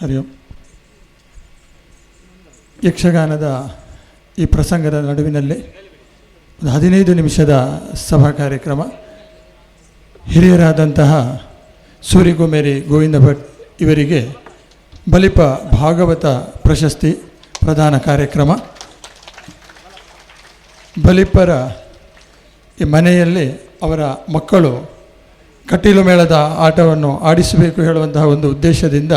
ಹರಿ ಓಂ ಯಕ್ಷಗಾನದ ಈ ಪ್ರಸಂಗದ ನಡುವಿನಲ್ಲಿ ಒಂದು ಹದಿನೈದು ನಿಮಿಷದ ಸಭಾ ಕಾರ್ಯಕ್ರಮ. ಹಿರಿಯರಾದಂತಹ ಸೂರಿಗುಮೇರಿ ಗೋವಿಂದ ಭಟ್ ಇವರಿಗೆ ಬಲಿಪ ಭಾಗವತ ಪ್ರಶಸ್ತಿ ಪ್ರದಾನ ಕಾರ್ಯಕ್ರಮ. ಬಲಿಪರ ಈ ಮನೆಯಲ್ಲಿ ಅವರ ಮಕ್ಕಳು ಕಟೀಲು ಮೇಳದ ಆಟವನ್ನು ಆಡಿಸಬೇಕು ಹೇಳುವಂತಹ ಒಂದು ಉದ್ದೇಶದಿಂದ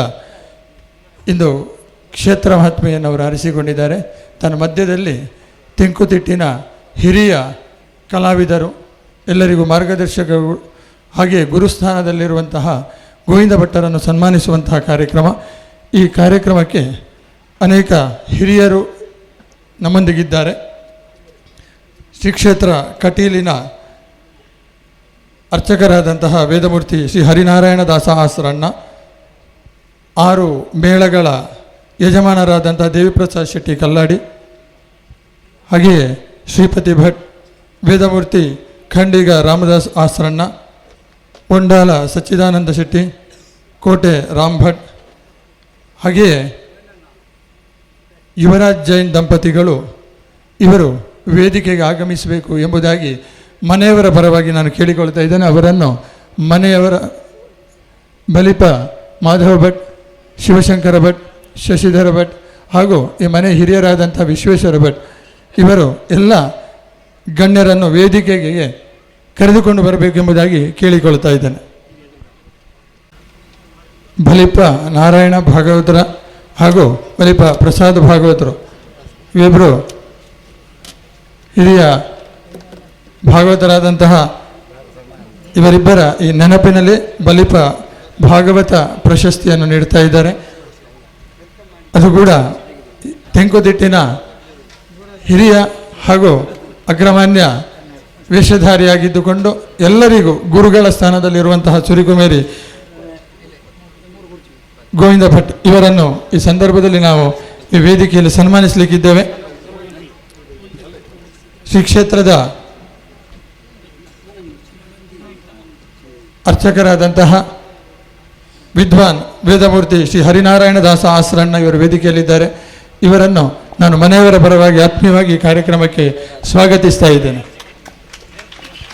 ಇಂದು ಕ್ಷೇತ್ರ ಮಹಾತ್ಮೆಯನ್ನು ಅವರು ಆರಿಸಿಕೊಂಡಿದ್ದಾರೆ. ತನ್ನ ಮಧ್ಯದಲ್ಲಿ ತೆಂಕುತಿಟ್ಟಿನ ಹಿರಿಯ ಕಲಾವಿದರು, ಎಲ್ಲರಿಗೂ ಮಾರ್ಗದರ್ಶಕರು ಹಾಗೆ ಗುರುಸ್ಥಾನದಲ್ಲಿರುವಂತಹ ಗೋವಿಂದ ಭಟ್ಟರನ್ನು ಸನ್ಮಾನಿಸುವಂತಹ ಕಾರ್ಯಕ್ರಮ. ಈ ಕಾರ್ಯಕ್ರಮಕ್ಕೆ ಅನೇಕ ಹಿರಿಯರು ನಮ್ಮೊಂದಿಗಿದ್ದಾರೆ. ಶ್ರೀ ಕ್ಷೇತ್ರ ಕಟೀಲಿನ ಅರ್ಚಕರಾದಂತಹ ವೇದಮೂರ್ತಿ ಶ್ರೀ ಹರಿನಾರಾಯಣ ದಾಸ ಆರು ಮೇಳಗಳ ಯಜಮಾನರಾದಂಥ ದೇವಿಪ್ರಸಾದ್ ಶೆಟ್ಟಿ ಕಲ್ಲಾಡಿ, ಹಾಗೆಯೇ ಶ್ರೀಪತಿ ಭಟ್, ವೇದಮೂರ್ತಿ ಖಂಡಿಗ ರಾಮದಾಸ್ ಆಸರಣ್ಣ, ಪೊಂಡಾಲ ಸಚ್ಚಿದಾನಂದ ಶೆಟ್ಟಿ, ಕೋಟೆ ರಾಮ್ ಭಟ್, ಹಾಗೆಯೇ ಯುವರಾಜ್ ಜೈನ್ ದಂಪತಿಗಳು ಇವರು ವೇದಿಕೆಗೆ ಆಗಮಿಸಬೇಕು ಎಂಬುದಾಗಿ ಮನೆಯವರ ಪರವಾಗಿ ನಾನು ಕೇಳಿಕೊಳ್ತಾ ಇದ್ದೇನೆ. ಅವರನ್ನು ಮನೆಯವರ ಬಲಿಪ ಮಾಧವ ಭಟ್ ಶಿವಶಂಕರ ಭಟ್, ಶಶಿಧರ ಭಟ್ ಹಾಗೂ ಈ ಮನೆ ಹಿರಿಯರಾದಂಥ ವಿಶ್ವೇಶ್ವರ ಭಟ್, ಇವರು ಎಲ್ಲ ಗಣ್ಯರನ್ನು ವೇದಿಕೆಗೆ ಕರೆದುಕೊಂಡು ಬರಬೇಕೆಂಬುದಾಗಿ ಕೇಳಿಕೊಳ್ತಾ ಇದ್ದೇನೆ. ಬಲಿಪ ನಾರಾಯಣ ಭಾಗವತರ ಹಾಗೂ ಬಲಿಪ ಪ್ರಸಾದ್ ಭಾಗವತರು ಇವಿಬ್ಬರು ಹಿರಿಯ ಭಾಗವತರಾದಂತಹ ಇವರಿಬ್ಬರ ಈ ನೆನಪಿನಲ್ಲಿ ಬಲಿಪ ಭಾಗವತ ಪ್ರಶಸ್ತಿಯನ್ನು ನೀಡ್ತಾ ಇದ್ದಾರೆ. ಅದು ಕೂಡ ತೆಂಕುದಿಟ್ಟಿನ ಹಿರಿಯ ಹಾಗೂ ಅಗ್ರಮಾನ್ಯ ವೇಷಧಾರಿಯಾಗಿದ್ದುಕೊಂಡು ಎಲ್ಲರಿಗೂ ಗುರುಗಳ ಸ್ಥಾನದಲ್ಲಿರುವಂತಹ ಸುರಿಕುಮೇರಿ ಗೋವಿಂದ ಭಟ್ ಇವರನ್ನು ಈ ಸಂದರ್ಭದಲ್ಲಿ ನಾವು ಈ ವೇದಿಕೆಯಲ್ಲಿ ಸನ್ಮಾನಿಸಲಿಕ್ಕಿದ್ದೇವೆ. ಶ್ರೀ ಕ್ಷೇತ್ರದ ಅರ್ಚಕರಾದಂತಹ ವಿದ್ವಾನ್ ವೇದಮೂರ್ತಿ ಶ್ರೀ ಹರಿನಾರಾಯಣ ದಾಸ ಆಸರಣ್ಣ ಇವರು ವೇದಿಕೆಯಲ್ಲಿದ್ದಾರೆ. ಇವರನ್ನು ನಾನು ಮನೆಯವರ ಪರವಾಗಿ ಆತ್ಮೀಯವಾಗಿ ಕಾರ್ಯಕ್ರಮಕ್ಕೆ ಸ್ವಾಗತಿಸ್ತಾ ಇದ್ದೇನೆ.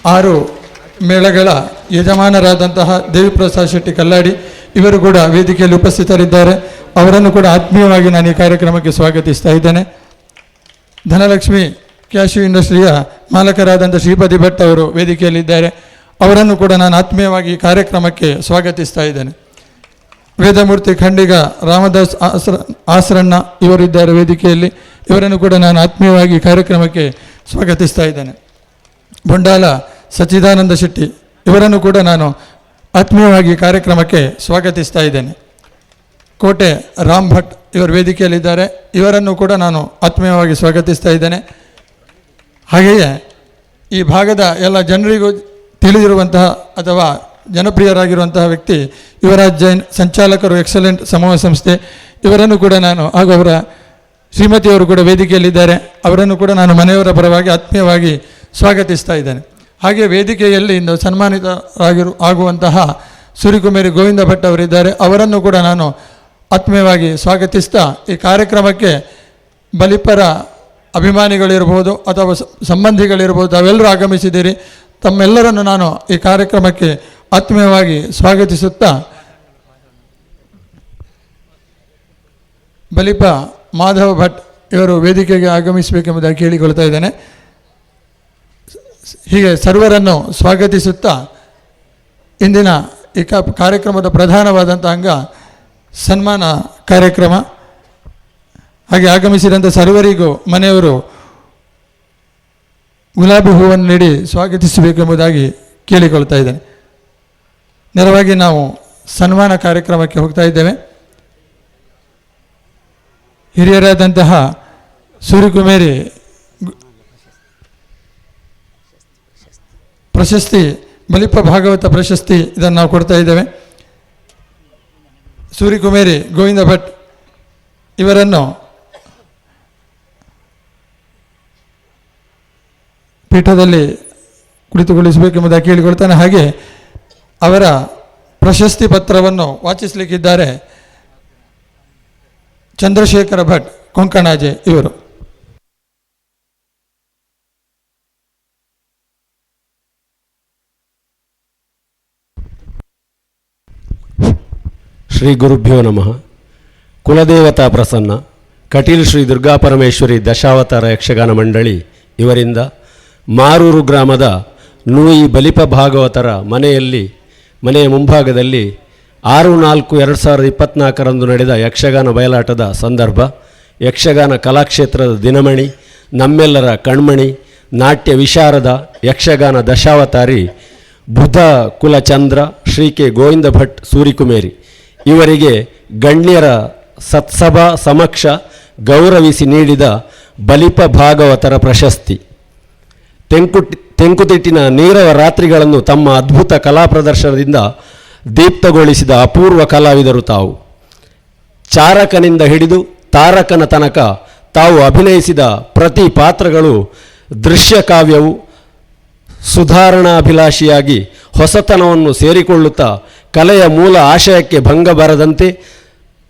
ಆರು ಮೇಳಗಳ ಯಜಮಾನರಾದಂತಹ ದೇವಿಪ್ರಸಾದ್ ಶೆಟ್ಟಿ ಕಲ್ಲಾಡಿ ಇವರು ಕೂಡ ವೇದಿಕೆಯಲ್ಲಿ ಉಪಸ್ಥಿತರಿದ್ದಾರೆ. ಅವರನ್ನು ಕೂಡ ಆತ್ಮೀಯವಾಗಿ ನಾನು ಈ ಕಾರ್ಯಕ್ರಮಕ್ಕೆ ಸ್ವಾಗತಿಸ್ತಾ ಇದ್ದೇನೆ. ಧನಲಕ್ಷ್ಮಿ ಕ್ಯಾಶು ಇಂಡಸ್ಟ್ರಿಯ ಮಾಲಕರಾದಂಥ ಶ್ರೀಪತಿ ಭಟ್ ಅವರು ವೇದಿಕೆಯಲ್ಲಿದ್ದಾರೆ. ಅವರನ್ನು ಕೂಡ ನಾನು ಆತ್ಮೀಯವಾಗಿ ಕಾರ್ಯಕ್ರಮಕ್ಕೆ ಸ್ವಾಗತಿಸ್ತಾ ಇದ್ದೇನೆ. ವೇದಮೂರ್ತಿ ಖಂಡಿಗ ರಾಮದಾಸ್ ಆಸ್ರ, ಆಸರಣ್ಣ ಇವರಿದ್ದಾರೆ ವೇದಿಕೆಯಲ್ಲಿ. ಇವರನ್ನು ಕೂಡ ನಾನು ಆತ್ಮೀಯವಾಗಿ ಕಾರ್ಯಕ್ರಮಕ್ಕೆ ಸ್ವಾಗತಿಸ್ತಾ ಇದ್ದೇನೆ. ಬಂಡಾಲ ಸಚ್ಚಿದಾನಂದ ಶೆಟ್ಟಿ ಇವರನ್ನು ಕೂಡ ನಾನು ಆತ್ಮೀಯವಾಗಿ ಕಾರ್ಯಕ್ರಮಕ್ಕೆ ಸ್ವಾಗತಿಸ್ತಾ ಇದ್ದೇನೆ. ಕೋಟೆ ರಾಮ್ ಭಟ್ ಇವರು ವೇದಿಕೆಯಲ್ಲಿದ್ದಾರೆ. ಇವರನ್ನು ಕೂಡ ನಾನು ಆತ್ಮೀಯವಾಗಿ ಸ್ವಾಗತಿಸ್ತಾ ಇದ್ದೇನೆ. ಹಾಗೆಯೇ ಈ ಭಾಗದ ಎಲ್ಲ ಜನರಿಗೂ ತಿಳಿದಿರುವಂತಹ ಅಥವಾ ಜನಪ್ರಿಯರಾಗಿರುವಂತಹ ವ್ಯಕ್ತಿ ಯುವರಾಜ್ ಜೈನ್, ಸಂಚಾಲಕರು ಎಕ್ಸಲೆಂಟ್ ಸಮೂಹ ಸಂಸ್ಥೆ. ಇವರನ್ನು ಕೂಡ ನಾನು, ಹಾಗೂ ಅವರ ಶ್ರೀಮತಿಯವರು ಕೂಡ ವೇದಿಕೆಯಲ್ಲಿದ್ದಾರೆ. ಅವರನ್ನು ಕೂಡ ನಾನು ಮನೆಯವರ ಪರವಾಗಿ ಆತ್ಮೀಯವಾಗಿ ಸ್ವಾಗತಿಸ್ತಾ ಇದ್ದೇನೆ. ಹಾಗೆ ವೇದಿಕೆಯಲ್ಲಿ ಇಂದು ಸನ್ಮಾನಿತರಾಗಿರು, ಆಗುವಂತಹ ಸುರಿಕುಮೇರಿ ಗೋವಿಂದ ಭಟ್ ಅವರಿದ್ದಾರೆ. ಅವರನ್ನು ಕೂಡ ನಾನು ಆತ್ಮೀಯವಾಗಿ ಸ್ವಾಗತಿಸ್ತಾ, ಈ ಕಾರ್ಯಕ್ರಮಕ್ಕೆ ಬಲಿಪರ ಅಭಿಮಾನಿಗಳಿರ್ಬೋದು ಅಥವಾ ಸಂಬಂಧಿಗಳಿರ್ಬೋದು, ತಾವೆಲ್ಲರೂ ಆಗಮಿಸಿದ್ದೀರಿ. ತಮ್ಮೆಲ್ಲರನ್ನು ನಾನು ಈ ಕಾರ್ಯಕ್ರಮಕ್ಕೆ ಆತ್ಮೀಯವಾಗಿ ಸ್ವಾಗತಿಸುತ್ತಾ ಬಲಿಪ ಮಾಧವ ಭಟ್ ಇವರು ವೇದಿಕೆಗೆ ಆಗಮಿಸಬೇಕೆಂಬುದಾಗಿ ಕೇಳಿಕೊಳ್ತಾ ಇದ್ದೇನೆ. ಹೀಗೆ ಸರ್ವರನ್ನು ಸ್ವಾಗತಿಸುತ್ತಾ ಇಂದಿನ ಈ ಕಾರ್ಯಕ್ರಮದ ಪ್ರಧಾನವಾದಂಥ ಅಂಗ ಸನ್ಮಾನ ಕಾರ್ಯಕ್ರಮ. ಹಾಗೆ ಆಗಮಿಸಿದಂಥ ಸರ್ವರಿಗೂ ಮನೆಯವರು ಗುಲಾಬಿ ಹೂವನ್ನು ನೀಡಿ ಸ್ವಾಗತಿಸಬೇಕೆಂಬುದಾಗಿ ಕೇಳಿಕೊಳ್ತಾ ಇದ್ದೇನೆ. ನೇರವಾಗಿ ನಾವು ಸನ್ಮಾನ ಕಾರ್ಯಕ್ರಮಕ್ಕೆ ಹೋಗ್ತಾ ಇದ್ದೇವೆ. ಹಿರಿಯರಾದಂತಹ ಸೂರ್ಯಕುಮೇರಿ ಪ್ರಶಸ್ತಿ ಬಲಿಪ ಭಾಗವತ ಪ್ರಶಸ್ತಿ ಇದನ್ನು ನಾವು ಕೊಡ್ತಾ ಇದ್ದೇವೆ. ಸೂರ್ಯಕುಮೇರಿ ಗೋವಿಂದ ಭಟ್ ಇವರನ್ನು ಪೀಠದಲ್ಲಿ ಕುಳಿತುಗೊಳಿಸಬೇಕೆಂಬುದಾಗಿ ಕೇಳಿಕೊಳ್ತಾನೆ. ಹಾಗೆ ಅವರ ಪ್ರಶಸ್ತಿ ಪತ್ರವನ್ನು ವಾಚಿಸಲಿಕ್ಕಿದ್ದಾರೆ ಚಂದ್ರಶೇಖರ ಭಟ್, ಕೊಂಕಣಾಜೆ ಇವರು. ಶ್ರೀ ಗುರುಭ್ಯೋ ನಮಃ. ಕುಲದೇವತಾ ಪ್ರಸನ್ನ, ಕಟೀಲ್ ಶ್ರೀ ದುರ್ಗಾಪರಮೇಶ್ವರಿ ದಶಾವತಾರ ಯಕ್ಷಗಾನ ಮಂಡಳಿ ಇವರಿಂದ ಮಾರೂರು ಗ್ರಾಮದ ನೂಯಿ ಬಲಿಪ ಭಾಗವತರ ಮನೆಯಲ್ಲಿ ಮನೆಯ ಮುಂಭಾಗದಲ್ಲಿ ಆರು ನಾಲ್ಕು ಎರಡು ಸಾವಿರದ ಇಪ್ಪತ್ತ್ನಾಲ್ಕರಂದು ನಡೆದ ಯಕ್ಷಗಾನ ಬಯಲಾಟದ ಸಂದರ್ಭ, ಯಕ್ಷಗಾನ ಕಲಾಕ್ಷೇತ್ರದ ದಿನಮಣಿ, ನಮ್ಮೆಲ್ಲರ ಕಣ್ಮಣಿ, ನಾಟ್ಯ ವಿಶಾರದ ಯಕ್ಷಗಾನ ದಶಾವತಾರಿ ಬುಧ ಕುಲಚಂದ್ರ, ಶ್ರೀ ಕೆ ಗೋವಿಂದ ಭಟ್ ಸೂರಿಕುಮೇರಿ. ಇವರಿಗೆ ಗಣ್ಯರ ಸತ್ಸಭಾ ಸಮಕ್ಷ ಗೌರವಿಸಿ ನೀಡಿದ ಬಲಿಪ ಭಾಗವತರ ಪ್ರಶಸ್ತಿ. ತೆಂಕುಟಿ ತೆಂಕುತಿಟ್ಟಿನ ನೀರವ ರಾತ್ರಿಗಳನ್ನು ತಮ್ಮ ಅದ್ಭುತ ಕಲಾ ಪ್ರದರ್ಶನದಿಂದ ದೀಪ್ತಗೊಳಿಸಿದ ಅಪೂರ್ವ ಕಲಾವಿದರು ತಾವು. ಚಾರಕನಿಂದ ಹಿಡಿದು ತಾರಕನ ತನಕ ತಾವು ಅಭಿನಯಿಸಿದ ಪ್ರತಿ ಪಾತ್ರಗಳು ದೃಶ್ಯ ಕಾವ್ಯವು ಸುಧಾರಣಾಭಿಲಾಷಿಯಾಗಿ ಹೊಸತನವನ್ನು ಸೇರಿಕೊಳ್ಳುತ್ತಾ ಕಲೆಯ ಮೂಲ ಆಶಯಕ್ಕೆ ಭಂಗ ಬರದಂತೆ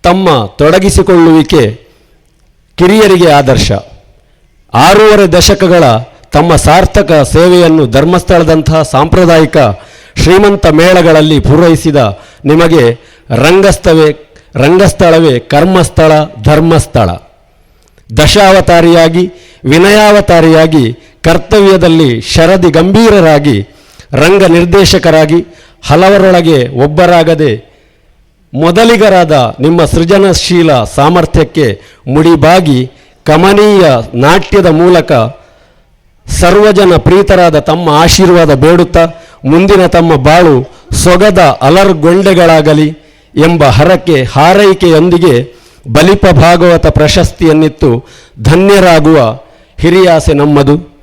ತಮ್ಮ ತೊಡಗಿಸಿಕೊಳ್ಳುವಿಕೆ ಕಿರಿಯರಿಗೆ ಆದರ್ಶ. ಆರೂವರೆ ದಶಕಗಳ ತಮ್ಮ ಸಾರ್ಥಕ ಸೇವೆಯನ್ನು ಧರ್ಮಸ್ಥಳದಂತಹ ಸಾಂಪ್ರದಾಯಿಕ ಶ್ರೀಮಂತ ಮೇಳಗಳಲ್ಲಿ ಪೂರೈಸಿದ ನಿಮಗೆ ರಂಗಸ್ಥವೇ, ರಂಗಸ್ಥಳವೇ ಕರ್ಮಸ್ಥಳ, ಧರ್ಮಸ್ಥಳ. ದಶಾವತಾರಿಯಾಗಿ, ವಿನಯಾವತಾರಿಯಾಗಿ, ಕರ್ತವ್ಯದಲ್ಲಿ ಶರದಿ ಗಂಭೀರರಾಗಿ, ರಂಗ ನಿರ್ದೇಶಕರಾಗಿ, ಹಲವರೊಳಗೆ ಒಬ್ಬರಾಗದೆ ಮೊದಲಿಗರಾದ ನಿಮ್ಮ ಸೃಜನಶೀಲ ಸಾಮರ್ಥ್ಯಕ್ಕೆ ಮುಡಿಬಾಗಿ ಕಮನೀಯ ನಾಟ್ಯದ ಮೂಲಕ ಸರ್ವಜನ ಪ್ರೀತರಾದ ತಮ್ಮ ಆಶೀರ್ವಾದ ಬೇಡುತ್ತಾ ಮುಂದಿನ ತಮ್ಮ ಬಾಳು ಸೊಗದ ಅಲರ್ಗೊಂಡೆಗಳಾಗಲಿ ಎಂಬ ಹರಕೆ ಹಾರೈಕೆಯೊಂದಿಗೆ ಬಲಿಪ ಭಾಗವತ ಪ್ರಶಸ್ತಿಯನ್ನಿತ್ತು ಧನ್ಯರಾಗುವ ಹಿರಿಯಾಸೆ ನಮ್ಮದು.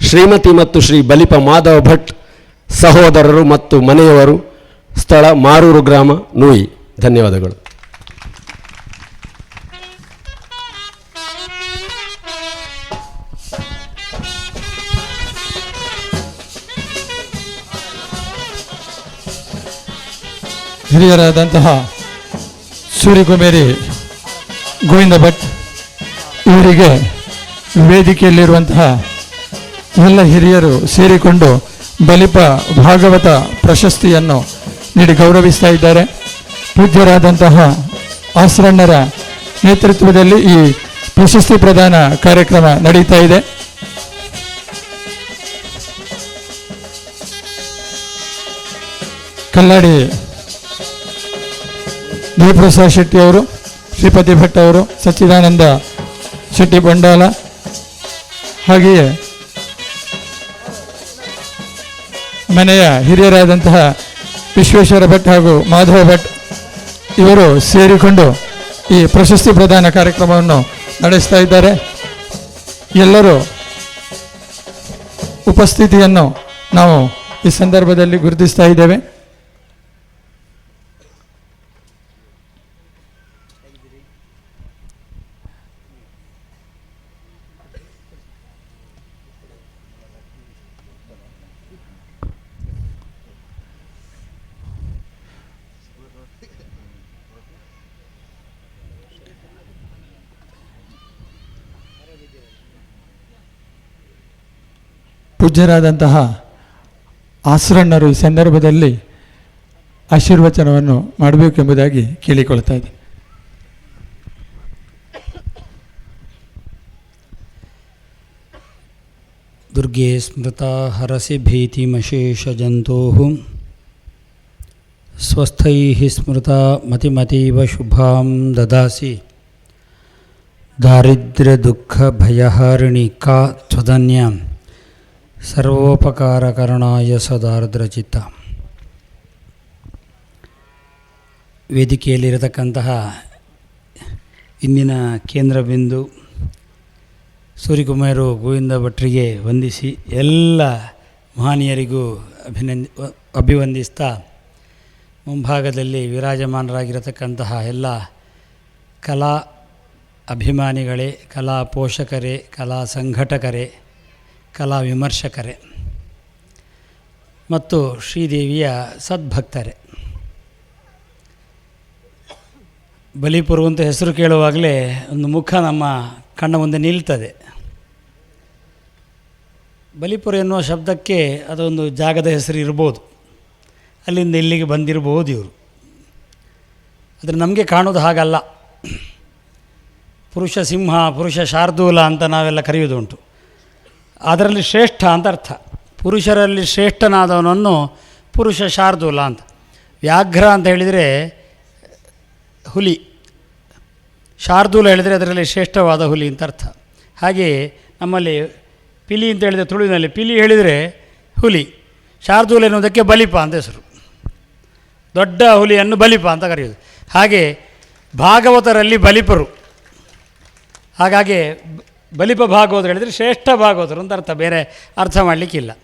ಶ್ರೀಮತಿ ಮತ್ತು ಶ್ರೀ ಬಲಿಪ ಮಾಧವ ಭಟ್ ಸಹೋದರರು ಮತ್ತು ಮನೆಯವರು, ಸ್ಥಳ ಮಾರೂರು ಗ್ರಾಮ, ನೂಯಿ. ಧನ್ಯವಾದಗಳು. ಹಿರಿಯರಾದಂತಹ ಸೂರ್ಯಕುಮೇರಿ ಗೋವಿಂದ ಭಟ್ ಇವರಿಗೆ ವೇದಿಕೆಯಲ್ಲಿರುವಂತಹ ಎಲ್ಲ ಹಿರಿಯರು ಸೇರಿಕೊಂಡು ಬಲಿಪ ಭಾಗವತ ಪ್ರಶಸ್ತಿಯನ್ನು ನೀಡಿ ಗೌರವಿಸ್ತಾ ಇದ್ದಾರೆ. ಪೂಜ್ಯರಾದಂತಹ ಆಸರಣ್ಣರ ನೇತೃತ್ವದಲ್ಲಿ ಈ ಪ್ರಶಸ್ತಿ ಪ್ರದಾನ ಕಾರ್ಯಕ್ರಮ ನಡೀತಾ ಇದೆ. ಕಲ್ಲಾಡಿ ದೇವಪ್ರಸಾದ್ ಶೆಟ್ಟಿ ಅವರು, ಶ್ರೀಪತಿ ಭಟ್ ಅವರು, ಸಚ್ಚಿದಾನಂದ ಶೆಟ್ಟಿ ಬಂಡಾಲ, ಹಾಗೆಯೇ ಮನೆಯ ಹಿರಿಯರಾದಂತಹ ವಿಶ್ವೇಶ್ವರ ಭಟ್ ಹಾಗೂ ಮಾಧವ ಭಟ್ ಇವರು ಸೇರಿಕೊಂಡು ಈ ಪ್ರಶಸ್ತಿ ಪ್ರದಾನ ಕಾರ್ಯಕ್ರಮವನ್ನು ನಡೆಸ್ತಾ ಇದ್ದಾರೆ. ಎಲ್ಲರೂ ಉಪಸ್ಥಿತಿಯನ್ನು ನಾವು ಈ ಸಂದರ್ಭದಲ್ಲಿ ಗುರುತಿಸ್ತಾ ಇದ್ದೇವೆ. ಪೂಜ್ಯರಾದಂತಹ ಆಸರಣ್ಣರು ಈ ಸಂದರ್ಭದಲ್ಲಿ ಆಶೀರ್ವಚನವನ್ನು ಮಾಡಬೇಕೆಂಬುದಾಗಿ ಕೇಳಿಕೊಳ್ತಾ ಇದ್ದೀನಿ दुर्गे स्मृता हरसि भीतिमशेषजन्तोः स्वस्थैः स्मृता मतिमतीव शुभां ददासि दारिद्र्यदुःखभयहारिणि का त्वदन्यां ಸರ್ವೋಪಕಾರಕರಣಾಯ ಸದಾರ್ದ್ರಚಿತ್ತ. ವೇದಿಕೆಯಲ್ಲಿರತಕ್ಕಂತಹ ಇಂದಿನ ಕೇಂದ್ರ ಬಿಂದು ಸೂರ್ಯಕುಮಾರು ಗೋವಿಂದ ಭಟ್ರಿಗೆ ವಂದಿಸಿ ಎಲ್ಲ ಮಹನೀಯರಿಗೂ ಅಭಿನಂದ ಅಭಿವಂದಿಸ್ತಾ ಮುಂಭಾಗದಲ್ಲಿ ವಿರಾಜಮಾನರಾಗಿರತಕ್ಕಂತಹ ಎಲ್ಲ ಕಲಾ ಅಭಿಮಾನಿಗಳೇ, ಕಲಾ ಪೋಷಕರೇ, ಕಲಾ ಸಂಘಟಕರೇ ಕಲಾ ವಿಮರ್ಶಕರೇ. ಮತ್ತು ಶ್ರೀದೇವಿಯ ಸದ್ಭಕ್ತರೇ. ಬಲಿಪುರ ಅಂತ ಹೆಸರು ಕೇಳುವಾಗಲೇ ಒಂದು ಮುಖ ನಮ್ಮ ಕಣ್ಣ ಮುಂದೆ ನಿಲ್ತದೆ. ಬಲಿಪುರ ಎನ್ನುವ ಶಬ್ದಕ್ಕೆ ಅದೊಂದು ಜಾಗದ ಹೆಸರು ಇರ್ಬೋದು. ಅಲ್ಲಿಂದ ಇಲ್ಲಿಗೆ ಬಂದಿರಬಹುದು ಇವರು. ಆದರೆ ನಮಗೆ ಕಾಣೋದು ಹಾಗಲ್ಲ. ಪುರುಷ ಸಿಂಹ, ಪುರುಷ ಶಾರ್ದೂಲ ಅಂತ ನಾವೆಲ್ಲ ಕರೆಯುವುದುಂಟು. ಅದರಲ್ಲಿ ಶ್ರೇಷ್ಠ ಅಂತ ಅರ್ಥ. ಪುರುಷರಲ್ಲಿ ಶ್ರೇಷ್ಠನಾದವನನ್ನು ಪುರುಷ ಶಾರ್ದೂಲ ಅಂತ. ವ್ಯಾಘ್ರ ಅಂತ ಹೇಳಿದರೆ ಹುಲಿ. ಶಾರ್ದೂಲ ಹೇಳಿದರೆ ಅದರಲ್ಲಿ ಶ್ರೇಷ್ಠವಾದ ಹುಲಿ ಅಂತ ಅರ್ಥ. ಹಾಗೆಯೇ ನಮ್ಮಲ್ಲಿ ಪಿಲಿ ಅಂತ ಹೇಳಿದರೆ ತುಳುವಿನಲ್ಲಿ ಪಿಲಿ ಹೇಳಿದರೆ ಹುಲಿ. ಶಾರ್ದೂಲ ಎನ್ನುವುದಕ್ಕೆ ಬಲಿಪ ಅಂತ ಹೆಸರು. ದೊಡ್ಡ ಹುಲಿಯನ್ನು ಬಲಿಪ ಅಂತ ಕರೆಯೋದು. ಹಾಗೆ ಭಾಗವತರಲ್ಲಿ ಬಲಿಪರು. ಹಾಗಾಗಿ ಬಲಿಪ ಭಾಗವತರು ಹೇಳಿದರೆ ಶ್ರೇಷ್ಠ ಭಾಗವತರು ಅಂತ ಅರ್ಥ, ಬೇರೆ ಅರ್ಥ ಮಾಡಲಿಕ್ಕಿಲ್ಲ.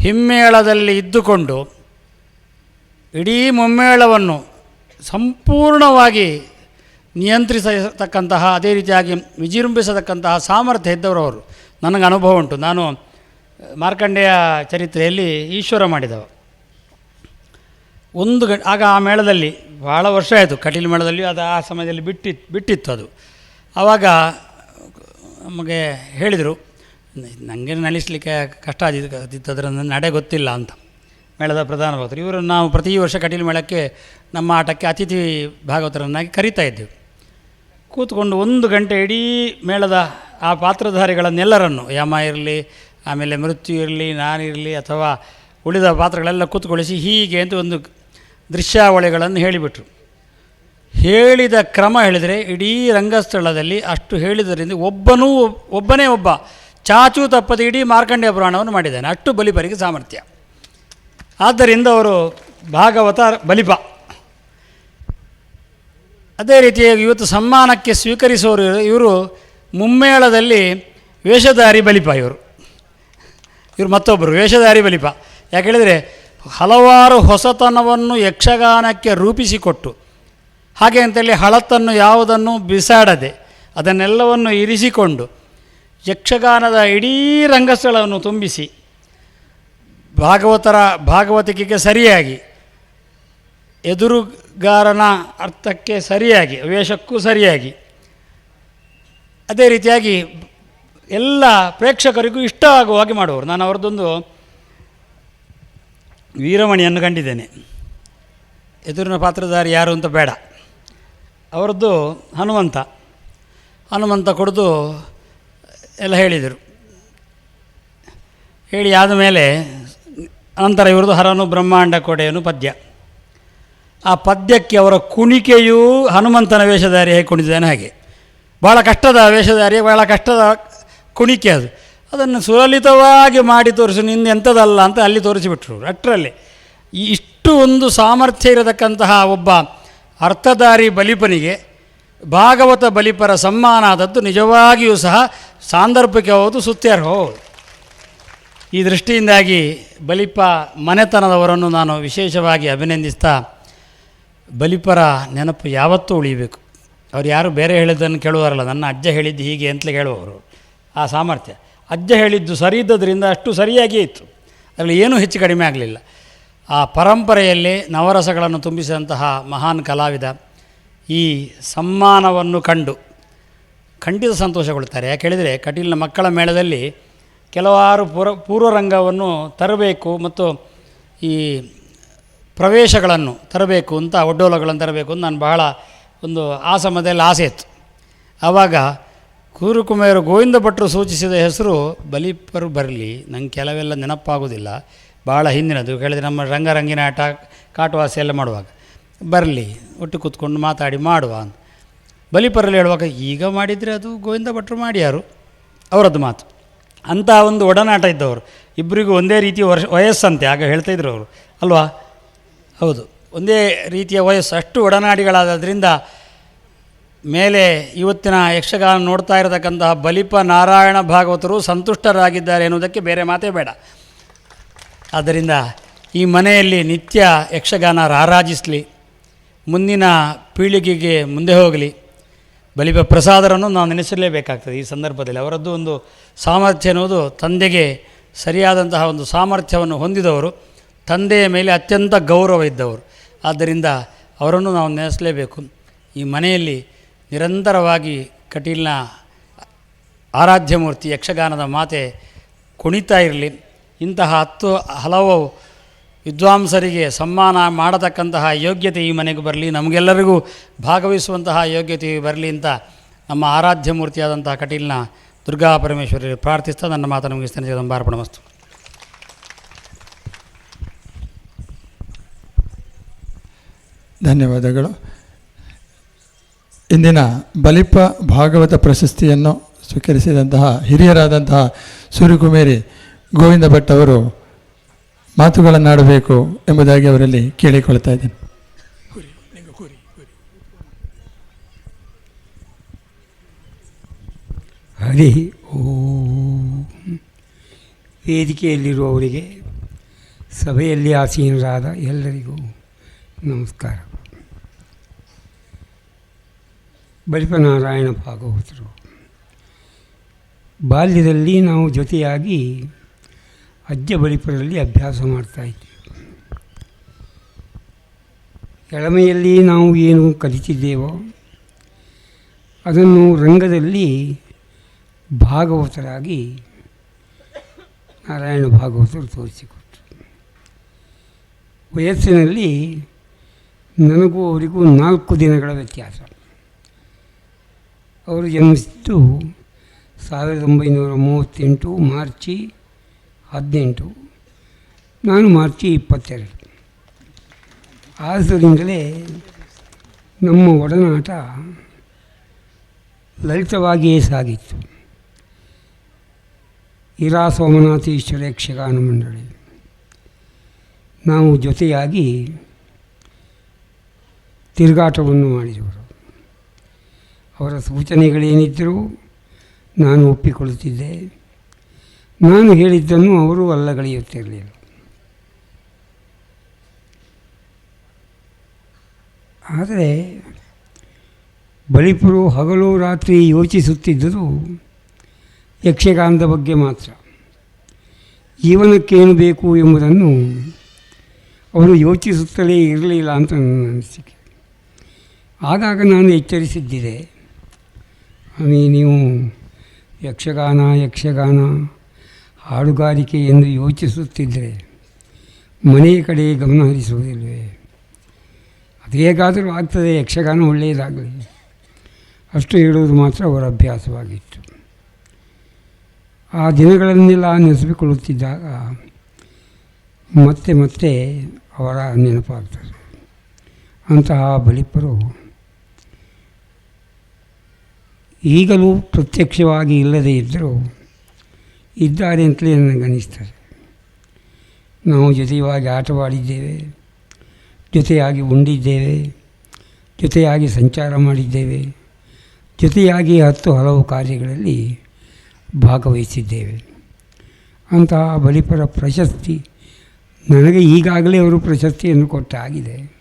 ಹಿಮ್ಮೇಳದಲ್ಲಿ ಇದ್ದುಕೊಂಡು ಇಡೀ ಮುಮ್ಮೇಳವನ್ನು ಸಂಪೂರ್ಣವಾಗಿ ನಿಯಂತ್ರಿಸತಕ್ಕಂತಹ, ಅದೇ ರೀತಿಯಾಗಿ ವಿಜೃಂಭಿಸತಕ್ಕಂತಹ ಸಾಮರ್ಥ್ಯ ಇದ್ದವರು ಅವರು. ನನಗೆ ಅನುಭವ ಉಂಟು. ನಾನು ಮಾರ್ಕಂಡೇಯ ಚರಿತ್ರೆಯಲ್ಲಿ ಈಶ್ವರ ಮಾಡಿದವ. ಒಂದು ಗಂಟೆ ಆಗ ಆ ಮೇಳದಲ್ಲಿ ಭಾಳ ವರ್ಷ ಆಯಿತು. ಕಟೀಲು ಮೇಳದಲ್ಲಿ ಅದು ಆ ಸಮಯದಲ್ಲಿ ಬಿಟ್ಟಿತ್ತು ಬಿಟ್ಟಿತ್ತು ಅದು. ಆವಾಗ ನಮಗೆ ಹೇಳಿದರು ನನಗೆ ನಲಿಸಲಿಕ್ಕೆ ಕಷ್ಟ ಆದಿತ್ತು ಅದರ ನಡೆ ಗೊತ್ತಿಲ್ಲ ಅಂತ. ಮೇಳದ ಪ್ರಧಾನ ಭಕ್ತರು, ಇವರು ನಾವು ಪ್ರತಿ ವರ್ಷ ಕಟೀಲು ಮೇಳಕ್ಕೆ ನಮ್ಮ ಆಟಕ್ಕೆ ಅತಿಥಿ ಭಾಗವತರನ್ನಾಗಿ ಕರಿತಾ ಇದ್ದೆವು. ಕೂತ್ಕೊಂಡು ಒಂದು ಗಂಟೆ ಇಡೀ ಮೇಳದ ಆ ಪಾತ್ರಧಾರಿಗಳನ್ನೆಲ್ಲರನ್ನು, ಯಮ ಇರಲಿ, ಆಮೇಲೆ ಮೃತ್ಯು ಇರಲಿ ನಾನಿರಲಿ ಅಥವಾ ಉಳಿದ ಪಾತ್ರಗಳೆಲ್ಲ ಕೂತ್ಕೊಳಿಸಿ ಹೀಗೆ ಅಂತ ಒಂದು ದೃಶ್ಯಾವಳಿಗಳನ್ನು ಹೇಳಿಬಿಟ್ರು. ಹೇಳಿದ ಕ್ರಮ ಹೇಳಿದರೆ ಇಡೀ ರಂಗಸ್ಥಳದಲ್ಲಿ ಅಷ್ಟು ಹೇಳಿದರಿಂದ ಒಬ್ಬನೂ ಒಬ್ಬನೇ ಒಬ್ಬ ಚಾಚು ತಪ್ಪದೆ ಇಡೀ ಮಾರ್ಕಂಡೇಯ ಪುರಾಣವನ್ನು ಮಾಡಿದ್ದಾನೆ. ಅಷ್ಟು ಬಲಿಪರಿಗೆ ಸಾಮರ್ಥ್ಯ. ಆದ್ದರಿಂದ ಅವರು ಭಾಗವತ ಬಲಿಪ. ಅದೇ ರೀತಿಯಾಗಿ ಇವತ್ತು ಸಮ್ಮಾನಕ್ಕೆ ಸ್ವೀಕರಿಸೋರು ಇವರು ಮುಮ್ಮೇಳದಲ್ಲಿ ವೇಷಧಾರಿ ಬಲಿಪ ಇವರು. ಇವರು ಮತ್ತೊಬ್ಬರು ವೇಷಧಾರಿ ಬಲಿಪ. ಯಾಕೆ ಹೇಳಿದರೆ ಹಲವಾರು ಹೊಸತನವನ್ನು ಯಕ್ಷಗಾನಕ್ಕೆ ರೂಪಿಸಿಕೊಟ್ಟು ಹಾಗೆ ಅಂತೇಳಿ ಹಳತನ್ನು ಯಾವುದನ್ನು ಬಿಸಾಡದೆ ಅದನ್ನೆಲ್ಲವನ್ನು ಇರಿಸಿಕೊಂಡು ಯಕ್ಷಗಾನದ ಇಡೀ ರಂಗಸ್ಥಳವನ್ನು ತುಂಬಿಸಿ ಭಾಗವತರ ಭಾಗವತಿಕೆಗೆ ಸರಿಯಾಗಿ ಎದುರುಗಾರನ ಅರ್ಥಕ್ಕೆ ಸರಿಯಾಗಿ ವೇಷಕ್ಕೂ ಸರಿಯಾಗಿ ಅದೇ ರೀತಿಯಾಗಿ ಎಲ್ಲ ಪ್ರೇಕ್ಷಕರಿಗೂ ಇಷ್ಟ ಆಗುವ ಹಾಗೆ ಮಾಡುವರು ನಾನು ಅವರದ್ದೊಂದು ವೀರಮಣಿಯನ್ನು ಕಂಡಿದ್ದೇನೆ. ಎದುರಿನ ಪಾತ್ರಧಾರಿ ಯಾರು ಅಂತ ಬೇಡ. ಅವರದ್ದು ಹನುಮಂತ. ಹನುಮಂತ ಕೊಡದು ಎಲ್ಲ ಹೇಳಿದರು. ಹೇಳಿ ಆದ ಮೇಲೆ ನಂತರ ಇವ್ರದ್ದು ಹರನು ಬ್ರಹ್ಮಾಂಡ ಕೊಡೆಯನು ಪದ್ಯ. ಆ ಪದ್ಯಕ್ಕೆ ಅವರ ಕುಣಿಕೆಯೂ ಹನುಮಂತನ ವೇಷಧಾರಿ ಹೇಗೆ ಕುಣಿದಾನೆ ಹಾಗೆ. ಭಾಳ ಕಷ್ಟದ ವೇಷಧಾರಿ ಭಾಳ ಕಷ್ಟದ ಕುಣಿಕೆ ಅದು. ಅದನ್ನು ಸುಲಲಿತವಾಗಿ ಮಾಡಿ ತೋರಿಸು, ನಿಂದು ಎಂಥದಲ್ಲ ಅಂತ ಅಲ್ಲಿ ತೋರಿಸಿಬಿಟ್ರು. ಅಷ್ಟರಲ್ಲಿ ಇಷ್ಟು ಒಂದು ಸಾಮರ್ಥ್ಯ ಇರತಕ್ಕಂತಹ ಒಬ್ಬ ಅರ್ಥಧಾರಿ ಬಲಿಪನಿಗೆ ಭಾಗವತ ಬಲಿಪರ ಸಮ್ಮಾನ ಆದದ್ದು ನಿಜವಾಗಿಯೂ ಸಹ ಸಾಂದರ್ಭಿಕ ಹೌದು. ಈ ದೃಷ್ಟಿಯಿಂದಾಗಿ ಬಲಿಪ ಮನೆತನದವರನ್ನು ನಾನು ವಿಶೇಷವಾಗಿ ಅಭಿನಂದಿಸ್ತಾ ಬಲಿಪರ ನೆನಪು ಯಾವತ್ತೂ ಉಳಿಯಬೇಕು. ಅವ್ರು ಯಾರು ಬೇರೆ ಹೇಳಿದ್ದನ್ನು ಕೇಳುವಾರಲ್ಲ, ನನ್ನ ಅಜ್ಜ ಹೇಳಿದ್ದು ಹೀಗೆ ಅಂತಲೇ ಹೇಳುವವರು. ಆ ಸಾಮರ್ಥ್ಯ. ಅಜ್ಜ ಹೇಳಿದ್ದು ಸರಿ ಇದ್ದದ್ರಿಂದ ಅಷ್ಟು ಸರಿಯಾಗಿಯೇ ಇತ್ತು. ಅದರಲ್ಲಿ ಏನೂ ಹೆಚ್ಚು ಕಡಿಮೆ ಆಗಲಿಲ್ಲ. ಆ ಪರಂಪರೆಯಲ್ಲಿ ನವರಸಗಳನ್ನು ತುಂಬಿಸಿದಂತಹ ಮಹಾನ್ ಕಲಾವಿದ ಈ ಸಮ್ಮಾನವನ್ನು ಕಂಡು ಖಂಡಿತ ಸಂತೋಷಗೊಳ್ತಾರೆ ಯಾಕೆ ಹೇಳಿದರೆ ಕಟೀಲಿನ ಮಕ್ಕಳ ಮೇಳದಲ್ಲಿ ಕೆಲವಾರು ಪೂರ್ವ ಪೂರ್ವರಂಗವನ್ನು ತರಬೇಕು ಮತ್ತು ಈ ಪ್ರವೇಶಗಳನ್ನು ತರಬೇಕು ಅಂತ, ಒಡ್ಡೋಲಗಳನ್ನು ತರಬೇಕು ಅಂತ ನಾನು ಬಹಳ ಒಂದು ಆ ಸಮಯದಲ್ಲಿ ಆಸೆ ಇತ್ತು. ಆವಾಗ ಕೂರುಕುಮಾರ ಗೋವಿಂದ ಭಟ್ರು ಸೂಚಿಸಿದ ಹೆಸರು ಬಲಿಪರು ಬರಲಿ, ನಂಗೆ ಕೆಲವೆಲ್ಲ ನೆನಪಾಗೋದಿಲ್ಲ. ಭಾಳ ಹಿಂದಿನದು. ಹೇಳಿದರೆ ನಮ್ಮ ರಂಗರಂಗಿನ ಆಟ, ಕಾಟುವಾಸಿ ಎಲ್ಲ ಮಾಡುವಾಗ. ಬರಲಿ, ಒಟ್ಟು ಕೂತ್ಕೊಂಡು ಮಾತಾಡಿ ಮಾಡುವ ಅಂತ. ಬಲಿಪರಲ್ಲಿ ಹೇಳುವಾಗ, ಈಗ ಮಾಡಿದರೆ ಅದು ಗೋವಿಂದ ಭಟ್ರು ಮಾಡ್ಯಾರು. ಅವರದ್ದು ಮಾತು. ಅಂಥ ಒಂದು ಒಡನಾಟ ಇದ್ದವರು. ಇಬ್ಬರಿಗೂ ಒಂದೇ ರೀತಿಯ ವರ್ಷ, ವಯಸ್ಸಂತೆ, ಆಗ ಹೇಳ್ತಾಯಿದ್ರು ಅವರು. ಅಲ್ವಾ? ಹೌದು. ಒಂದೇ ರೀತಿಯ ವಯಸ್ಸು. ಅಷ್ಟು ಒಡನಾಡಿಗಳಾದ್ರಿಂದ ಮೇಲೆ ಇವತ್ತಿನ ಯಕ್ಷಗಾನ ನೋಡ್ತಾ ಇರತಕ್ಕಂತಹ ಬಲಿಪ ನಾರಾಯಣ ಭಾಗವತರು ಸಂತುಷ್ಟರಾಗಿದ್ದಾರೆ ಎನ್ನುವುದಕ್ಕೆ ಬೇರೆ ಮಾತೇ ಬೇಡ. ಆದ್ದರಿಂದ ಈ ಮನೆಯಲ್ಲಿ ನಿತ್ಯ ಯಕ್ಷಗಾನ ರಾರಾಜಿಸಲಿ, ಮುಂದಿನ ಪೀಳಿಗೆಗೆ ಮುಂದೆ ಹೋಗಲಿ. ಬಲಿಪ ಪ್ರಸಾದರನ್ನು ನಾವು ನೆನೆಸಲೇಬೇಕಾಗ್ತದೆ ಈ ಸಂದರ್ಭದಲ್ಲಿ. ಅವರದ್ದು ಒಂದು ಸಾಮರ್ಥ್ಯ ಅನ್ನೋದು ತಂದೆಗೆ ಸರಿಯಾದಂತಹ ಒಂದು ಸಾಮರ್ಥ್ಯವನ್ನು ಹೊಂದಿದವರು, ತಂದೆಯ ಮೇಲೆ ಅತ್ಯಂತ ಗೌರವ ಇದ್ದವರು. ಆದ್ದರಿಂದ ಅವರನ್ನು ನಾವು ನೆನೆಸಲೇಬೇಕು. ಈ ಮನೆಯಲ್ಲಿ ನಿರಂತರವಾಗಿ ಕಟೀಲ್ನ ಆರಾಧ್ಯ ಮೂರ್ತಿ ಯಕ್ಷಗಾನದ ಮಾತೆ ಕುಣಿತಾ ಇರಲಿ. ಇಂತಹ ಹತ್ತು ಹಲವು ವಿದ್ವಾಂಸರಿಗೆ ಸಮ್ಮಾನ ಮಾಡತಕ್ಕಂತಹ ಯೋಗ್ಯತೆ ಈ ಮನೆಗೆ ಬರಲಿ, ನಮಗೆಲ್ಲರಿಗೂ ಭಾಗವಹಿಸುವಂತಹ ಯೋಗ್ಯತೆ ಬರಲಿ ಅಂತ ನಮ್ಮ ಆರಾಧ್ಯ ಮೂರ್ತಿಯಾದಂತಹ ಕಟೀಲ್ನ ದುರ್ಗಾ ಪರಮೇಶ್ವರಿ ಪ್ರಾರ್ಥಿಸ್ತಾ ನನ್ನ ಮಾತನ್ನು ಮುಗಿಸ್ತೇನೆ. ಜಗದಂಬಾರ್ಪಣ ಮಸ್ತು. ಧನ್ಯವಾದಗಳು. ಇಂದಿನ ಬಲಿಪ ಭಾಗವತ ಪ್ರಶಸ್ತಿಯನ್ನು ಸ್ವೀಕರಿಸಿದಂತಹ ಹಿರಿಯರಾದಂತಹ ಸೂರ್ಯಕುಮೇರಿ ಗೋವಿಂದ ಭಟ್ ಅವರು ಮಾತುಗಳನ್ನಾಡಬೇಕು ಎಂಬುದಾಗಿ ಅವರಲ್ಲಿ ಕೇಳಿಕೊಳ್ತಾ ಇದ್ದೇನೆ. ಹರಿ ಓ. ವೇದಿಕೆಯಲ್ಲಿರುವವರಿಗೆ ಸಭೆಯಲ್ಲಿ ಆಸೀನರಾದ ಎಲ್ಲರಿಗೂ ನಮಸ್ಕಾರ. ಬಲಿಪನಾರಾಯಣ ಭಾಗವತರು. ಬಾಲ್ಯದಲ್ಲಿ ನಾವು ಜೊತೆಯಾಗಿ ಅಜ್ಜ ಬಲಿಪುರದಲ್ಲಿ ಅಭ್ಯಾಸ ಇದ್ದೀವಿ ಎಳಮೆಯಲ್ಲಿ ನಾವು ಏನು ಕಲಿತಿದ್ದೇವೋ ಅದನ್ನು ರಂಗದಲ್ಲಿ ಭಾಗವತರಾಗಿ ನಾರಾಯಣ ಭಾಗವತರು ತೋರಿಸಿಕೊಟ್ರು. ವಯಸ್ಸಿನಲ್ಲಿ ನನಗೂ ಅವರಿಗೂ ನಾಲ್ಕು ದಿನಗಳ ವ್ಯತ್ಯಾಸ. ಅವರು ಜನ್ಮಿಸಿದ್ದು ಸಾವಿರದ ಒಂಬೈನೂರ ಮೂವತ್ತೆಂಟು ಮಾರ್ಚಿ ಹದಿನೆಂಟು. ನಾನು ಮಾರ್ಚ್ ಇಪ್ಪತ್ತೆರಡು. ಆದ್ದರಿಂದಲೇ ನಮ್ಮ ಒಡನಾಟ ಲಲಿತವಾಗಿಯೇ ಸಾಗಿತ್ತು. ಇರಾ ಸೋಮನಾಥೇಶ್ವರ ಯಕ್ಷಗಾನ ಮಂಡಳಿ. ನಾವು ಜೊತೆಯಾಗಿ ತಿರುಗಾಟವನ್ನು ಮಾಡಿದವರು ಅವರ ಸೂಚನೆಗಳೇನಿದ್ದರೂ ನಾನು ಒಪ್ಪಿಕೊಳ್ಳುತ್ತಿದ್ದೆ. ನಾನು ಹೇಳಿದ್ದನ್ನು ಅವರು ಅಲ್ಲಗಳೆಯುತ್ತಿರಲಿಲ್ಲ ಆದರೆ ಬಲಿಪುರು ಹಗಲು ರಾತ್ರಿ ಯೋಚಿಸುತ್ತಿದ್ದುದು ಯಕ್ಷಗಾನದ ಬಗ್ಗೆ ಮಾತ್ರ. ಜೀವನಕ್ಕೇನು ಬೇಕು ಎಂಬುದನ್ನು ಅವರು ಯೋಚಿಸುತ್ತಲೇ ಇರಲಿಲ್ಲ ಅಂತ ನನ್ನ ಅನಿಸಿಕೆ. ಆಗಾಗ ನಾನು ಎಚ್ಚರಿಸಿದ್ದಿದೆ ನೀವು ಯಕ್ಷಗಾನ ಯಕ್ಷಗಾನ ಹಾಡುಗಾರಿಕೆ ಎಂದು ಯೋಚಿಸುತ್ತಿದ್ದರೆ ಮನೆಯ ಕಡೆ ಗಮನ ಹರಿಸುವುದಿಲ್ಲವೇ? ಅದು ಹೇಗಾದರೂ ಆಗ್ತದೆ, ಯಕ್ಷಗಾನ ಒಳ್ಳೆಯದಾಗಲಿ. ಅಷ್ಟು ಹೇಳುವುದು ಮಾತ್ರ ಅವರ ಅಭ್ಯಾಸವಾಗಿತ್ತು. ಆ ದಿನಗಳನ್ನೆಲ್ಲ ನೆನೆಸಿಕೊಳ್ಳುತ್ತಿದ್ದಾಗ ಮತ್ತೆ ಮತ್ತೆ ಅವರ ನೆನಪಾಗ್ತದೆ. ಅಂತಹ ಬಲಿಪರು ಈಗಲೂ ಪ್ರತ್ಯಕ್ಷವಾಗಿ ಇಲ್ಲದೇ ಇದ್ದರೂ ಇದ್ದಾರೆ ಅಂತಲೇ ನನಗನ್ನಿಸ್ತದೆ ನಾವು ಜೊತೆಯಾಗಿ ಆಟವಾಡಿದ್ದೇವೆ, ಜೊತೆಯಾಗಿ ಉಂಡಿದ್ದೇವೆ, ಜೊತೆಯಾಗಿ ಸಂಚಾರ ಮಾಡಿದ್ದೇವೆ, ಜೊತೆಯಾಗಿ ಹತ್ತು ಹಲವು ಕಾರ್ಯಗಳಲ್ಲಿ ಭಾಗವಹಿಸಿದ್ದೇವೆ. ಅಂತಹ ಬಲಿಪರ ಪ್ರಶಸ್ತಿ ನನಗೆ ಈಗಾಗಲೇ ಅವರು ಪ್ರಶಸ್ತಿಯನ್ನು ಕೊಟ್ಟಾಗಿದೆ.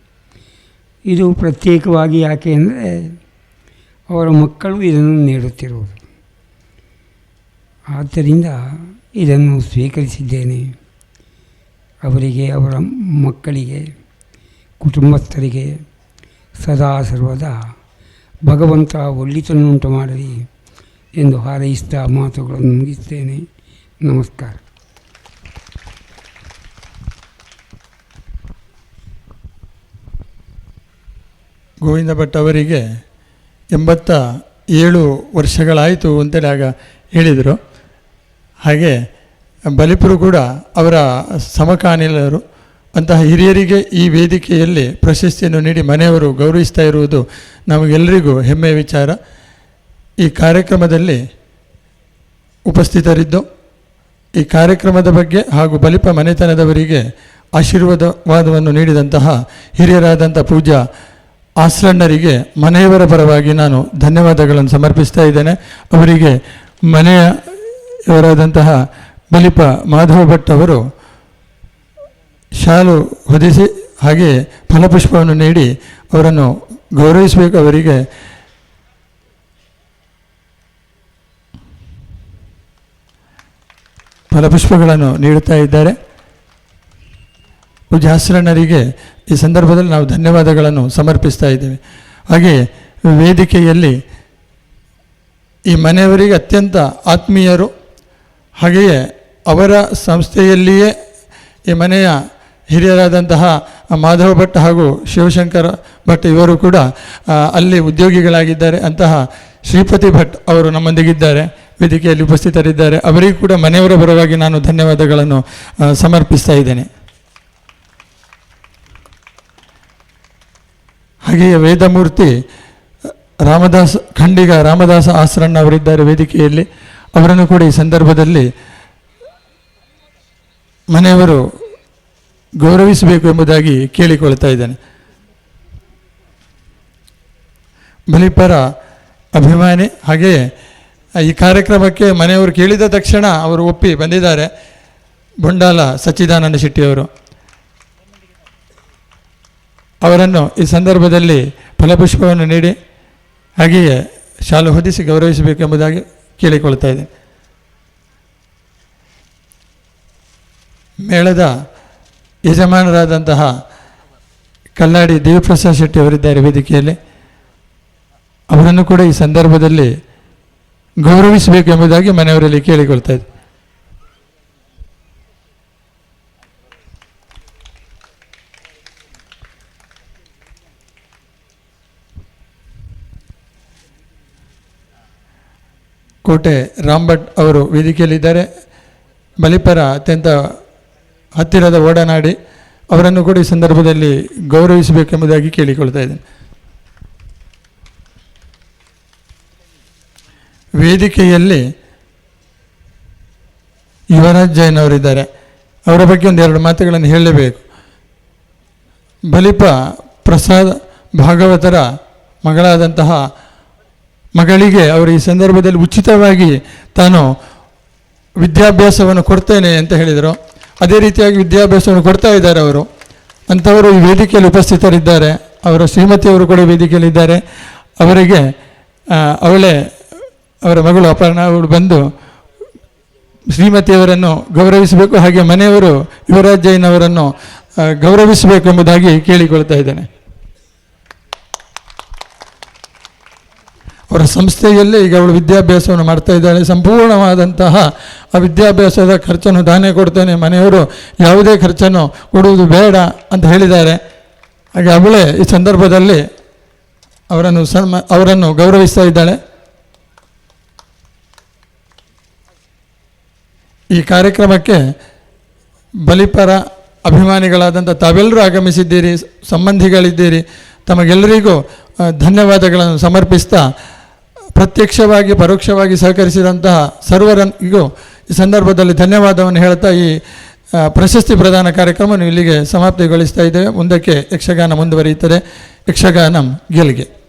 ಇದು ಪ್ರತ್ಯೇಕವಾಗಿ ಯಾಕೆ ಅಂದರೆ ಅವರ ಮಕ್ಕಳು ಇದನ್ನು ನೀಡುತ್ತಿರುವುದು. ಆದ್ದರಿಂದ ಇದನ್ನು ಸ್ವೀಕರಿಸಿದ್ದೇನೆ. ಅವರಿಗೆ, ಅವರ ಮಕ್ಕಳಿಗೆ, ಕುಟುಂಬಸ್ಥರಿಗೆ ಸದಾ ಸರ್ವದಾ ಭಗವಂತ ಒಳ್ಳಿತನ್ನುಂಟು ಮಾಡಲಿ ಎಂದು ಹಾರೈಸಿದ ಮಾತುಗಳನ್ನು ಮುಗಿಸ್ತೇನೆ ನಮಸ್ಕಾರ. ಗೋವಿಂದ ಭಟ್ ಅವರಿಗೆ ಎಂಬತ್ತ ಏಳು ವರ್ಷಗಳಾಯಿತು ಅಂತೇಳಿ ಆಗ ಹೇಳಿದರು. ಹಾಗೆ ಬಲಿಪುರು ಕೂಡ ಅವರ ಸಮಕಾಲೀನರು, ಅಂತಹ ಹಿರಿಯರಿಗೆ ಈ ವೇದಿಕೆಯಲ್ಲಿ ಪ್ರಶಸ್ತಿಯನ್ನು ನೀಡಿ ಮನೆಯವರು ಗೌರವಿಸ್ತಾ ಇರುವುದು ನಮಗೆಲ್ಲರಿಗೂ ಹೆಮ್ಮೆಯ ವಿಚಾರ. ಈ ಕಾರ್ಯಕ್ರಮದಲ್ಲಿ ಉಪಸ್ಥಿತರಿದ್ದು, ಈ ಕಾರ್ಯಕ್ರಮದ ಬಗ್ಗೆ ಹಾಗೂ ಬಲಿಪ ಮನೆತನದವರಿಗೆ ಆಶೀರ್ವಾದವಾದವನ್ನು ನೀಡಿದಂತಹ ಹಿರಿಯರಾದಂಥ ಪೂಜಾ ಆಸ್ಲಣ್ಣರಿಗೆ ಮನೆಯವರ ಪರವಾಗಿ ನಾನು ಧನ್ಯವಾದಗಳನ್ನು ಸಮರ್ಪಿಸ್ತಾ ಇದ್ದೇನೆ. ಅವರಿಗೆ ಮನೆಯವರಾದಂತಹ ಬಲಿಪ ಮಾಧವ ಭಟ್ ಅವರು ಶಾಲು ಹೊದಿಸಿ ಹಾಗೆ ಫಲಪುಷ್ಪವನ್ನು ನೀಡಿ ಅವರನ್ನು ಗೌರವಿಸಬೇಕು ಅವರಿಗೆ. ಫಲಪುಷ್ಪಗಳನ್ನು ನೀಡುತ್ತಾ ಇದ್ದಾರೆ. ಪೂಜ್ಯ ಈ ಸಂದರ್ಭದಲ್ಲಿ ನಾವು ಧನ್ಯವಾದಗಳನ್ನು ಸಮರ್ಪಿಸ್ತಾ ಇದ್ದೇವೆ. ಹಾಗೆ ವೇದಿಕೆಯಲ್ಲಿ ಈ ಮನೆಯವರಿಗೆ ಅತ್ಯಂತ ಆತ್ಮೀಯರು ಹಾಗೆಯೇ ಅವರ ಸಂಸ್ಥೆಯಲ್ಲಿಯೇ ಈ ಮನೆಯ ಹಿರಿಯರಾದಂತಹ ಮಾಧವ ಭಟ್ ಹಾಗೂ ಶಿವಶಂಕರ ಭಟ್ ಇವರು ಕೂಡ ಅಲ್ಲಿ ಉದ್ಯೋಗಿಗಳಾಗಿದ್ದಾರೆ ಅಂತಹ ಶ್ರೀಪತಿ ಭಟ್ ಅವರು ನಮ್ಮೊಂದಿಗಿದ್ದಾರೆ, ವೇದಿಕೆಯಲ್ಲಿ ಉಪಸ್ಥಿತರಿದ್ದಾರೆ. ಅವರಿಗೂ ಕೂಡ ಮನೆಯವರ ಪರವಾಗಿ ನಾನು ಧನ್ಯವಾದಗಳನ್ನು ಸಮರ್ಪಿಸ್ತಾ ಇದ್ದೇನೆ. ಹಾಗೆಯೇ ವೇದಮೂರ್ತಿ ರಾಮದಾಸ್, ಖಂಡಿಗ ರಾಮದಾಸ ಆಸರಣ್ಣ ಅವರಿದ್ದಾರೆ ವೇದಿಕೆಯಲ್ಲಿ. ಅವರನ್ನು ಕೂಡ ಈ ಸಂದರ್ಭದಲ್ಲಿ ಮನೆಯವರು ಗೌರವಿಸಬೇಕು ಎಂಬುದಾಗಿ ಕೇಳಿಕೊಳ್ತಾ ಇದ್ದೇನೆ. ಬಲಿಪರ ಅಭಿಮಾನಿ ಹಾಗೆಯೇ ಈ ಕಾರ್ಯಕ್ರಮಕ್ಕೆ ಮನೆಯವರು ಕೇಳಿದ ತಕ್ಷಣ ಅವರು ಒಪ್ಪಿ ಬಂದಿದ್ದಾರೆ. ಬೊಂಡಾಲ ಸಚ್ಚಿದಾನಂದ ಶೆಟ್ಟಿಯವರು. ಅವರನ್ನು ಈ ಸಂದರ್ಭದಲ್ಲಿ ಫಲಪುಷ್ಪವನ್ನು ನೀಡಿ, ಹಾಗೆಯೇ ಶಾಲು ಹೊದಿಸಿ ಗೌರವಿಸಬೇಕು ಎಂಬುದಾಗಿ ಕೇಳಿಕೊಳ್ತಾ ಇದ್ದೇನೆ. ಮೇಳದ ಯಜಮಾನರಾದಂತಹ ಕಲ್ಲಾಡಿ ದೇವಪ್ರಸಾದ್ ಶೆಟ್ಟಿ ಅವರಿದ್ದಾರೆ ವೇದಿಕೆಯಲ್ಲಿ. ಅವರನ್ನು ಕೂಡ ಈ ಸಂದರ್ಭದಲ್ಲಿ ಗೌರವಿಸಬೇಕು ಎಂಬುದಾಗಿ ಮನೆಯವರಲ್ಲಿ ಕೇಳಿಕೊಳ್ತಾ ಇದ್ದೆ ಕೋಟೆ ರಾಮ್ಭಟ್ ಅವರು ವೇದಿಕೆಯಲ್ಲಿದ್ದಾರೆ. ಬಲಿಪರ ಅತ್ಯಂತ ಹತ್ತಿರದ ಓಡನಾಡಿ ಅವರನ್ನು ಕೂಡ ಈ ಸಂದರ್ಭದಲ್ಲಿ ಗೌರವಿಸಬೇಕೆಂಬುದಾಗಿ ಕೇಳಿಕೊಳ್ತಾ ಇದ್ದೇನೆ. ವೇದಿಕೆಯಲ್ಲಿ ಯುವರಾಜ್ ಜೈನ್ ಅವರಿದ್ದಾರೆ. ಅವರ ಬಗ್ಗೆ ಒಂದೆರಡು ಮಾತುಗಳನ್ನು ಹೇಳಲೇಬೇಕು. ಬಲಿಪ ಪ್ರಸಾದ್ ಭಾಗವತರ ಮಗಳಾದಂತಹ ಮಗಳಿಗೆ ಅವರು ಈ ಸಂದರ್ಭದಲ್ಲಿ ಉಚಿತವಾಗಿ ತಾನು ವಿದ್ಯಾಭ್ಯಾಸವನ್ನು ಕೊಡ್ತೇನೆ ಅಂತ ಹೇಳಿದರು. ಅದೇ ರೀತಿಯಾಗಿ ವಿದ್ಯಾಭ್ಯಾಸವನ್ನು ಕೊಡ್ತಾ ಇದ್ದಾರೆ ಅವರು. ಅಂಥವರು ಈ ವೇದಿಕೆಯಲ್ಲಿ ಉಪಸ್ಥಿತರಿದ್ದಾರೆ. ಅವರ ಶ್ರೀಮತಿಯವರು ಕೂಡ ವೇದಿಕೆಯಲ್ಲಿದ್ದಾರೆ ಅವರಿಗೆ ಅವಳೇ, ಅವರ ಮಗಳು ಅಪರ್ಣ ಅವರು ಬಂದು ಶ್ರೀಮತಿಯವರನ್ನು ಗೌರವಿಸಬೇಕು. ಹಾಗೆ ಮನೆಯವರು ಯುವರಾಜ್ ಜೈನ್ ಗೌರವಿಸಬೇಕು ಎಂಬುದಾಗಿ ಕೇಳಿಕೊಳ್ತಾ ಇದ್ದೇನೆ. ಅವರ ಸಂಸ್ಥೆಯಲ್ಲೇ ಈಗ ಅವಳು ವಿದ್ಯಾಭ್ಯಾಸವನ್ನು ಮಾಡ್ತಾ ಇದ್ದಾಳೆ. ಸಂಪೂರ್ಣವಾದಂತಹ ಆ ವಿದ್ಯಾಭ್ಯಾಸದ ಖರ್ಚನ್ನು ತಾನೇ ಕೊಡ್ತೇನೆ. ಮನೆಯವರು ಯಾವುದೇ ಖರ್ಚನ್ನು ಕೊಡುವುದು ಬೇಡ ಅಂತ ಹೇಳಿದ್ದಾರೆ. ಹಾಗೆ ಅವಳೇ ಈ ಸಂದರ್ಭದಲ್ಲಿ ಅವರನ್ನು ಸನ್ಮ, ಅವರನ್ನು ಗೌರವಿಸ್ತಾ ಇದ್ದಾಳೆ. ಈ ಕಾರ್ಯಕ್ರಮಕ್ಕೆ ಬಲಿಪರ ಅಭಿಮಾನಿಗಳಾದಂಥ ತಾವೆಲ್ಲರೂ ಆಗಮಿಸಿದ್ದೀರಿ. ಸಂಬಂಧಿಗಳಿದ್ದೀರಿ. ತಮಗೆಲ್ಲರಿಗೂ ಧನ್ಯವಾದಗಳನ್ನು ಸಮರ್ಪಿಸ್ತಾ ಪ್ರತ್ಯಕ್ಷವಾಗಿ, ಪರೋಕ್ಷವಾಗಿ ಸಹಕರಿಸಿದಂತಹ ಸರ್ವರಿಗೂ ಈ ಸಂದರ್ಭದಲ್ಲಿ ಧನ್ಯವಾದವನ್ನು ಹೇಳ್ತಾ ಈ ಪ್ರಶಸ್ತಿ ಪ್ರದಾನ ಕಾರ್ಯಕ್ರಮವನ್ನು ಇಲ್ಲಿಗೆ ಸಮಾಪ್ತಿಗೊಳಿಸ್ತಾ ಇದ್ದೇವೆ. ಮುಂದಕ್ಕೆ ಯಕ್ಷಗಾನ ಮುಂದುವರಿಯುತ್ತದೆ. ಯಕ್ಷಗಾನಂ ಗೆಲ್ಗೆ.